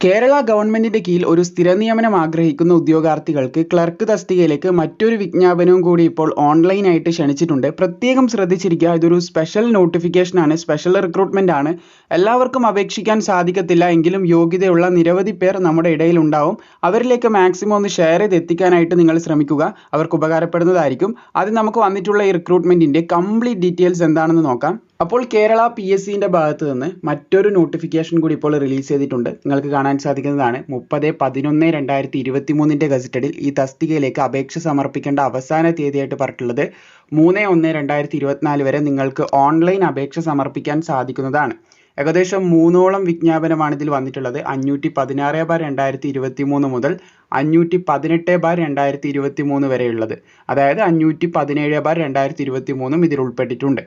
കേരള ഗവൺമെന്റിന്റെ കീഴിൽ ഒരു സ്ഥിര നിയമനം ആഗ്രഹിക്കുന്ന ഉദ്യോഗാർത്ഥികൾക്ക് ക്ലർക്ക് തസ്തികയിലേക്ക് മറ്റൊരു വിജ്ഞാപനവും കൂടി ഇപ്പോൾ ഓൺലൈനായിട്ട് ക്ഷണിച്ചിട്ടുണ്ട്. പ്രത്യേകം ശ്രദ്ധിച്ചിരിക്കുക ഇതൊരു സ്പെഷ്യൽ നോട്ടിഫിക്കേഷൻ ആണ് സ്പെഷ്യൽ റിക്രൂട്ട്മെന്റ് ആണ്. എല്ലാവർക്കും അപേക്ഷിക്കാൻ സാധിക്കത്തില്ല എങ്കിലും യോഗ്യതയുള്ള നിരവധി പേർ നമ്മുടെ ഇടയിൽ ഉണ്ടാവും. അവരിലേക്ക് മാക്സിമം ഒന്ന് ഷെയർ ചെയ്ത് എത്തിക്കാനായിട്ട് നിങ്ങൾ ശ്രമിക്കുക. അവർക്ക് ഉപകാരപ്പെടുന്നതായിരിക്കും. അത് നമുക്ക് വന്നിട്ടുള്ള ഈ റിക്രൂട്ട്മെന്റിന്റെ കംപ്ലീറ്റ് ഡീറ്റെയിൽസ് എന്താണെന്ന് നോക്കാം. അപ്പോൾ കേരള പി എസ് സിന്റെ ഭാഗത്ത് നിന്ന് മറ്റൊരു നോട്ടിഫിക്കേഷൻ കൂടി ഇപ്പോൾ റിലീസ് ചെയ്തിട്ടുണ്ട്. നിങ്ങൾക്ക് കാണാൻ സാധിക്കുന്നതാണ് മുപ്പത് പതിനൊന്ന് രണ്ടായിരത്തി ഇരുപത്തി മൂന്നിന്റെ ഗസറ്റഡിൽ ഈ തസ്തികയിലേക്ക് അപേക്ഷ സമർപ്പിക്കേണ്ട അവസാന തീയതിയായിട്ട് പറഞ്ഞിട്ടുള്ളത് മൂന്ന് ഒന്ന് രണ്ടായിരത്തി ഇരുപത്തിനാല് വരെ നിങ്ങൾക്ക് ഓൺലൈൻ അപേക്ഷ സമർപ്പിക്കാൻ സാധിക്കുന്നതാണ്. ഏകദേശം മൂന്നോളം വിജ്ഞാപനമാണ് ഇതിൽ വന്നിട്ടുള്ളത്. അഞ്ഞൂറ്റി പതിനാറ് ബാർ രണ്ടായിരത്തി ഇരുപത്തി മൂന്ന് മുതൽ അഞ്ഞൂറ്റി പതിനെട്ട് ബാർ രണ്ടായിരത്തി ഇരുപത്തി മൂന്ന് വരെയുള്ളത്. അതായത് അഞ്ഞൂറ്റി പതിനേഴ് ബാർ രണ്ടായിരത്തി ഇരുപത്തി മൂന്നും ഇതിൽ ഉൾപ്പെട്ടിട്ടുണ്ട്.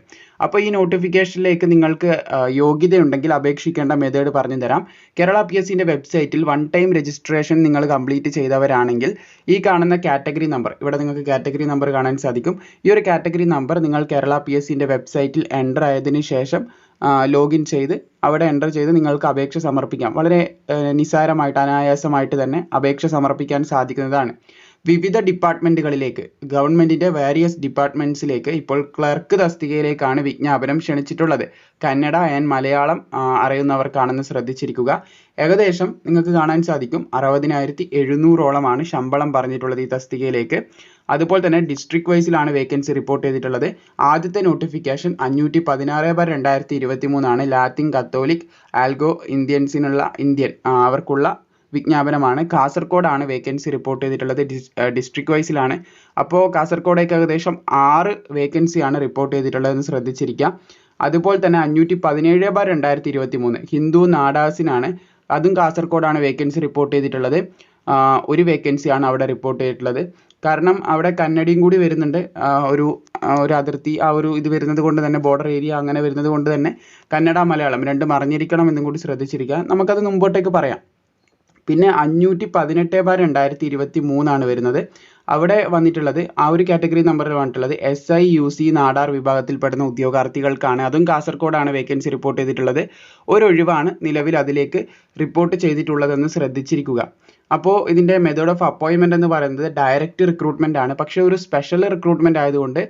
അപ്പോൾ ഈ നോട്ടിഫിക്കേഷനിലേക്ക് നിങ്ങൾക്ക് യോഗ്യതയുണ്ടെങ്കിൽ അപേക്ഷിക്കേണ്ട മെത്തേഡ് പറഞ്ഞു തരാം. കേരള പി എസ് സിന്റെ വെബ്സൈറ്റിൽ വൺ ടൈം രജിസ്ട്രേഷൻ നിങ്ങൾ കംപ്ലീറ്റ് ചെയ്തവരാണെങ്കിൽ ഈ കാണുന്ന കാറ്റഗറി നമ്പർ ഇവിടെ നിങ്ങൾക്ക് കാറ്റഗറി നമ്പർ കാണാൻ സാധിക്കും. ഈ ഒരു കാറ്റഗറി നമ്പർ നിങ്ങൾ കേരള പി എസ് സിന്റെ വെബ്സൈറ്റിൽ എന്റർ ആയതിനു ശേഷം ലോഗിൻ ചെയ്ത് അവിടെ എന്റർ ചെയ്ത് നിങ്ങൾക്ക് അപേക്ഷ സമർപ്പിക്കാം. വളരെ നിസ്സാരമായിട്ട് അനായാസമായിട്ട് തന്നെ അപേക്ഷ സമർപ്പിക്കാൻ സാധിക്കുന്നതാണ്. വിവിധ ഡിപ്പാർട്ട്മെന്റുകളിലേക്ക് ഗവൺമെന്റിന്റെ വേരിയസ് ഡിപ്പാർട്ട്മെന്റ്സിലേക്ക് ഇപ്പോൾ ക്ലർക്ക് തസ്തികയിലേക്കാണ് വിജ്ഞാപനം ക്ഷണിച്ചിട്ടുള്ളത്. കന്നഡ ആൻഡ് മലയാളം അറിയുന്നവർക്കാണെന്ന് ശ്രദ്ധിച്ചിരിക്കുക. ഏകദേശം നിങ്ങൾക്ക് കാണാൻ സാധിക്കും. അറുപതിനായിരത്തി എഴുന്നൂറോളമാണ് ശമ്പളം പറഞ്ഞിട്ടുള്ളത് ഈ തസ്തികയിലേക്ക്. അതുപോലെ തന്നെ ഡിസ്ട്രിക്ട് വൈസിലാണ് വേക്കൻസി റിപ്പോർട്ട് ചെയ്തിട്ടുള്ളത്. ആദ്യത്തെ നോട്ടിഫിക്കേഷൻ അഞ്ഞൂറ്റി പതിനാറ് ബാർ രണ്ടായിരത്തി ഇരുപത്തി മൂന്നാണ് ലാത്തിൻ കത്തോലിക് ആൽഗോ ഇന്ത്യൻസിനുള്ള ഇന്ത്യൻ അവർക്കുള്ള വിജ്ഞാപനമാണ്. കാസർഗോഡാണ് വേക്കൻസി റിപ്പോർട്ട് ചെയ്തിട്ടുള്ളത് ഡിസ്ട്രിക്ട് വൈസിലാണ് അപ്പോൾ കാസർഗോഡേക്ക് ഏകദേശം ആറ് വേക്കൻസിയാണ് റിപ്പോർട്ട് ചെയ്തിട്ടുള്ളതെന്ന് ശ്രദ്ധിച്ചിരിക്കുക അതുപോലെ തന്നെ അഞ്ഞൂറ്റി പതിനേഴ് ബാർ രണ്ടായിരത്തി ഇരുപത്തി മൂന്ന് ഹിന്ദു നാടാസിനാണ് അതും കാസർഗോഡാണ് വേക്കൻസി റിപ്പോർട്ട് ചെയ്തിട്ടുള്ളത്. ഒരു വേക്കൻസിയാണ് അവിടെ റിപ്പോർട്ട് ചെയ്തിട്ടുള്ളത്. കാരണം അവിടെ കന്നഡയും കൂടി വരുന്നുണ്ട്. ഒരു ഒരു അതിർത്തി ആ ഒരു ഇത് വരുന്നത് കൊണ്ട് തന്നെ ബോർഡർ ഏരിയ അങ്ങനെ വരുന്നത് കൊണ്ട് തന്നെ കന്നഡ മലയാളം രണ്ടും അറിഞ്ഞിരിക്കണം എന്നും കൂടി ശ്രദ്ധിച്ചിരിക്കുക. നമുക്കത് മുമ്പോട്ടേക്ക് പറയാം. പിന്നെ അഞ്ഞൂറ്റി പതിനെട്ട് ബാർ രണ്ടായിരത്തി ഇരുപത്തി മൂന്നാണ് വരുന്നത്. അവിടെ വന്നിട്ടുള്ളത് ആ ഒരു കാറ്റഗറി നമ്പറിൽ വന്നിട്ടുള്ളത് S I U C Nadar വിഭാഗത്തിൽപ്പെടുന്ന ഉദ്യോഗാർത്ഥികൾക്കാണ്. അതും കാസർഗോഡാണ് വേക്കൻസി റിപ്പോർട്ട് ചെയ്തിട്ടുള്ളത്. ഒരു ഒരൊഴിവാണ് നിലവിൽ അതിലേക്ക് റിപ്പോർട്ട് ചെയ്തിട്ടുള്ളതെന്ന് ശ്രദ്ധിച്ചിരിക്കുക. അപ്പോൾ ഇതിന്റെ മെത്തേഡ് ഓഫ് അപ്പോയിൻമെന്റ് എന്ന് പറയുന്നത് ഡയറക്റ്റ് റിക്രൂട്ട്മെന്റ് ആണ്. പക്ഷേ ഒരു സ്പെഷ്യൽ റിക്രൂട്ട്മെന്റ് ആയതുകൊണ്ട്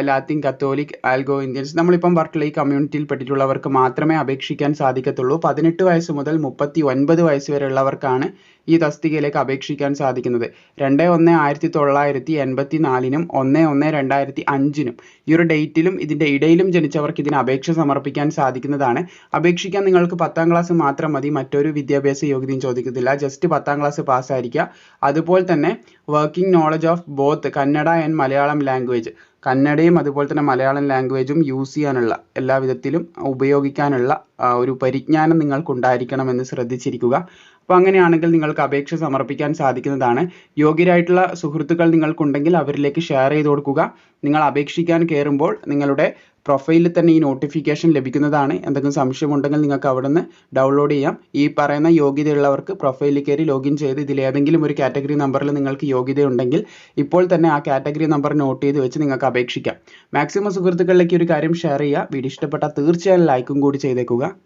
ലാത്തിൻ കത്തോലിക് ആൽഗോ ഇന്ത്യൻസ്. നമ്മളിപ്പം പറഞ്ഞിട്ടുള്ള ഈ കമ്മ്യൂണിറ്റിയിൽ പെട്ടിട്ടുള്ളവർക്ക് മാത്രമേ അപേക്ഷിക്കാൻ സാധിക്കത്തുള്ളൂ. പതിനെട്ട് വയസ്സ് മുതൽ മുപ്പത്തി ഒൻപത് വയസ്സ് വരെയുള്ളവർക്കാണ് ഈ തസ്തികയിലേക്ക് അപേക്ഷിക്കാൻ സാധിക്കുന്നത്. രണ്ട് ഒന്ന് ആയിരത്തി തൊള്ളായിരത്തി എൺപത്തി നാലിനും ഒന്ന് ഒന്ന് രണ്ടായിരത്തി അഞ്ചിനും ഈ ഒരു ഡേറ്റിലും ഇതിന്റെ ഇടയിലും ജനിച്ചവർക്ക് ഇതിന് അപേക്ഷ സമർപ്പിക്കാൻ സാധിക്കുന്നതാണ്. അപേക്ഷിക്കാൻ നിങ്ങൾക്ക് പത്താം ക്ലാസ് മാത്രം മതി മറ്റൊരു വിദ്യാഭ്യാസ യോഗ്യതയും ചോദിക്കത്തില്ല. ജസ്റ്റ് പത്താം ക്ലാസ് പാസ്സായിരിക്കുക. അതുപോലെ തന്നെ working knowledge of both Kannada and Malayalam language കന്നഡയും അതുപോലെ തന്നെ മലയാളം ലാംഗ്വേജും യൂസ് ചെയ്യാനുള്ള എല്ലാ വിധത്തിലും ഉപയോഗിക്കാനുള്ള ഒരു പരിജ്ഞാനം നിങ്ങൾക്കുണ്ടായിരിക്കണമെന്ന് ശ്രദ്ധിച്ചിരിക്കുക. അപ്പോൾ അങ്ങനെയാണെങ്കിൽ നിങ്ങൾക്ക് അപേക്ഷ സമർപ്പിക്കാൻ സാധിക്കുന്നതാണ്. യോഗ്യരായിട്ടുള്ള സുഹൃത്തുക്കൾ നിങ്ങൾക്കുണ്ടെങ്കിൽ അവരിലേക്ക് ഷെയർ ചെയ്ത് കൊടുക്കുക. നിങ്ങൾ അപേക്ഷിക്കാൻ കയറുമ്പോൾ നിങ്ങളുടെ പ്രൊഫൈലിൽ തന്നെ ഈ നോട്ടിഫിക്കേഷൻ ലഭിക്കുന്നതാണ്. എന്തെങ്കിലും സംശയമുണ്ടെങ്കിൽ നിങ്ങൾക്ക് അവിടെ നിന്ന് ഡൗൺലോഡ് ചെയ്യാം. ഈ പറയുന്ന യോഗ്യതയുള്ളവർക്ക് പ്രൊഫൈലിൽ കയറി ലോഗിൻ ചെയ്ത് ഇതിൽ ഏതെങ്കിലും ഒരു കാറ്റഗറി നമ്പറിൽ നിങ്ങൾക്ക് യോഗ്യതയുണ്ടെങ്കിൽ ഇപ്പോൾ തന്നെ ആ കാറ്റഗറി നമ്പർ നോട്ട് ചെയ്ത് വെച്ച് നിങ്ങൾക്ക് അപേക്ഷിക്കാം. മാക്സിമം സുഹൃത്തുക്കളിലേക്ക് ഒരു കാര്യം ഷെയർ ചെയ്യുക. വീഡിയോ ഇഷ്ടപ്പെട്ടാൽ തീർച്ചയായും ലൈക്കും കൂടി ചെയ്തേക്കുക.